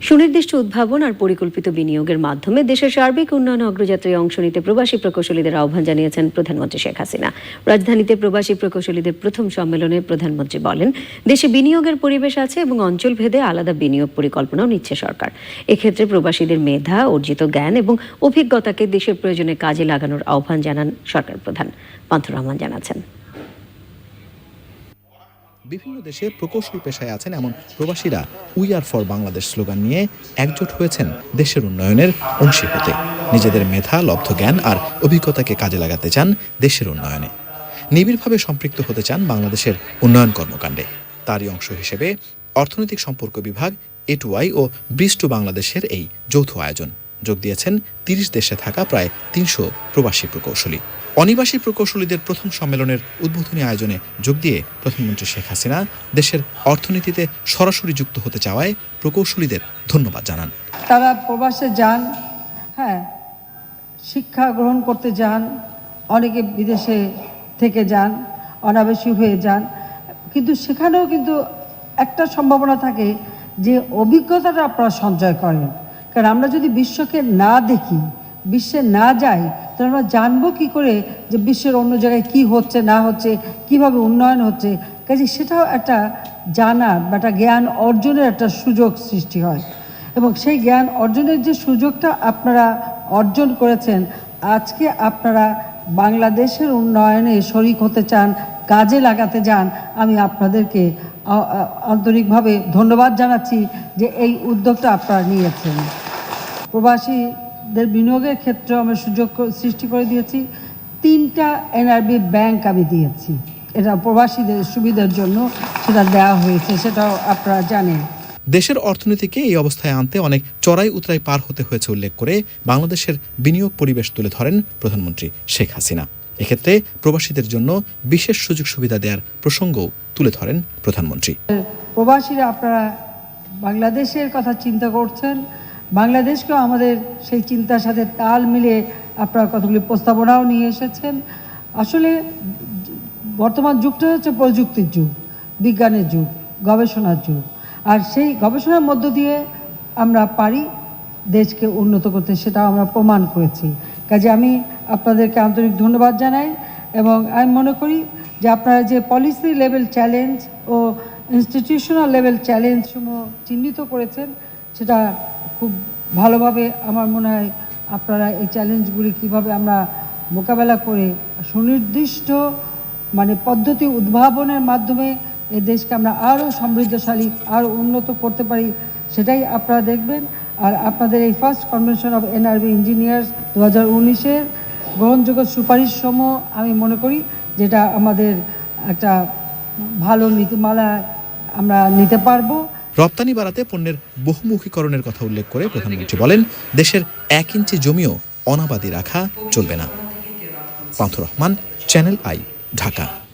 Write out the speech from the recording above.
সুনির্দিষ্ট উদ্ভাবন আর পরিকল্পিত বিনিয়োগের মাধ্যমে দেশের সার্বিক উন্নয়নে অগ্রযাত্রায় অংশ নিতে প্রবাসী প্রকৌশলীদের আহ্বান জানিয়েছেন প্রধানমন্ত্রী শেখ হাসিনা। রাজধানীতে প্রবাসী প্রকৌশলীদের প্রথম সম্মেলনে প্রধানমন্ত্রী বলেন, দেশে বিনিয়োগের পরিবেশ আছে এবং অঞ্চল ভেদে আলাদা বিনিয়োগ পরিকল্পনাও নিচ্ছে সরকার। এক্ষেত্রে প্রবাসীদের মেধা, অর্জিত জ্ঞান এবং অভিজ্ঞতাকে দেশের প্রয়োজনে কাজে লাগানোর আহ্বান জানান সরকার প্রধান। পান্থুর রহমান জানাচ্ছেন। বিভিন্ন দেশে প্রকৌশল পেশায় আছেন এমন প্রবাসীরা we are for Bangladesh slogan নিয়ে একজোট হয়েছেন দেশের উন্নয়নের অংশী হতে। নিজেদের মেধা, লব্ধ জ্ঞান আর অভিজ্ঞতাকে কাজে লাগাতে চান দেশের উন্নয়নে। নিবিড়ভাবে সম্পৃক্ত হতে চান বাংলাদেশের উন্নয়ন কর্মকাণ্ডে। তারই অংশ হিসেবে অর্থনৈতিক সম্পর্ক বিভাগ এটুআই ও ব্রিজ টু বাংলাদেশের এই যৌথ আয়োজন। যোগ দিয়েছেন তিরিশ দেশে থাকা প্রায় তিনশো প্রবাসী প্রকৌশলী। অনিবাসী প্রকৌশলীদের প্রথম সম্মেলনের উদ্বোধনী আয়োজনে যোগ দিয়ে প্রধানমন্ত্রী শেখ হাসিনা দেশের অর্থনীতিতে সরাসরি যুক্ত হতে চাওয়ায় প্রকৌশলীদের ধন্যবাদ জানান। তারা প্রবাসে যান হ্যাঁ শিক্ষা গ্রহণ করতে যান, অনেকে বিদেশে থেকে যান, অনাবাসী হয়ে যান। কিন্তু সেখানেও কিন্তু একটা সম্ভাবনা থাকে যে অভিজ্ঞতাটা আপনারা সঞ্চয় করেন। কারণ আমরা যদি বিশ্বকে না দেখি, বিশ্বে না যাই, তাহলে আমরা জানব কী করে যে বিশ্বের অন্য জায়গায় কি হচ্ছে, না হচ্ছে, কীভাবে উন্নয়ন হচ্ছে। কাজে সেটাও একটা জানার বা একটা জ্ঞান অর্জনের একটা সুযোগ সৃষ্টি হয়। এবং সেই জ্ঞান অর্জনের যে সুযোগটা আপনারা অর্জন করেছেন, আজকে আপনারা বাংলাদেশের উন্নয়নে শরিক হতে চান, কাজে লাগাতে যান, আমি আপনাদেরকে আন্তরিকভাবে ধন্যবাদ জানাচ্ছি যে এই উদ্যোগটা আপনারা নিয়েছেন। প্রবাসীদের বিনিয়োগের ক্ষেত্রে আমরা সুযোগ সৃষ্টি করে দিয়েছি। তিনটা এনআরবি ব্যাংক আমি দিয়েছি। এটা প্রবাসীদের সুবিধার জন্য সেটা দেওয়া হয়েছে সেটাও আপনারা জানেন। দেশের অর্থনীতিকে এই অবস্থায় আনতে অনেক চড়াই উতরাই পার হতে হয়েছে উল্লেখ করে বাংলাদেশের বিনিয়োগ পরিবেশ তুলে ধরেন প্রধানমন্ত্রী শেখ হাসিনা। এক্ষেত্রে প্রবাসীদের জন্য বিশেষ সুযোগ সুবিধা দেওয়ার প্রসঙ্গও তুলে ধরেন প্রধানমন্ত্রী। প্রবাসীরা আপনারা বাংলাদেশের কথা চিন্তা করছেন বাংলাদেশকেও আমাদের সেই চিন্তার সাথে তাল মিলে আপনারা কতগুলি প্রস্তাবনাও নিয়ে এসেছেন। আসলে বর্তমান যুগটা হচ্ছে প্রযুক্তির যুগ, বিজ্ঞানের যুগ, গবেষণার যুগ। আর সেই গবেষণার মধ্য দিয়ে আমরা পারি দেশকে উন্নত করতে, সেটাও আমরা প্রমাণ করেছি। কাজে আমি আপনাদেরকে আন্তরিক ধন্যবাদ জানাই এবং আমি মনে করি যে আপনারা যে পলিসি লেভেল চ্যালেঞ্জ ও ইনস্টিটিউশনাল লেভেল চ্যালেঞ্জ সমূহ চিহ্নিত করেছেন, সেটা খুব ভালোভাবে আমার মনে হয় আপনারা এই চ্যালেঞ্জগুলি কীভাবে আমরা মোকাবেলা করে সুনির্দিষ্ট মানে পদ্ধতি উদ্ভাবনের মাধ্যমে এই দেশকে আমরা আরও সমৃদ্ধশালী, আরও উন্নত করতে পারি, সেটাই আপনারা দেখবেন। আর আপনাদের এই first convention of NRB engineers দু হাজার উনিশের গ্রহণযোগ্য সুপারিশসমূহ আমি মনে করি, যেটা আমাদের একটা ভালো নীতিমালা আমরা নিতে পারব। রপ্তানি বাড়াতে পণ্যের বহুমুখীকরণের কথা উল্লেখ করে প্রধানমন্ত্রী বলেন, দেশের এক ইঞ্চি জমিও অনাবাদী রাখা চলবে না। Pantho Rahman, channel I, Dhaka.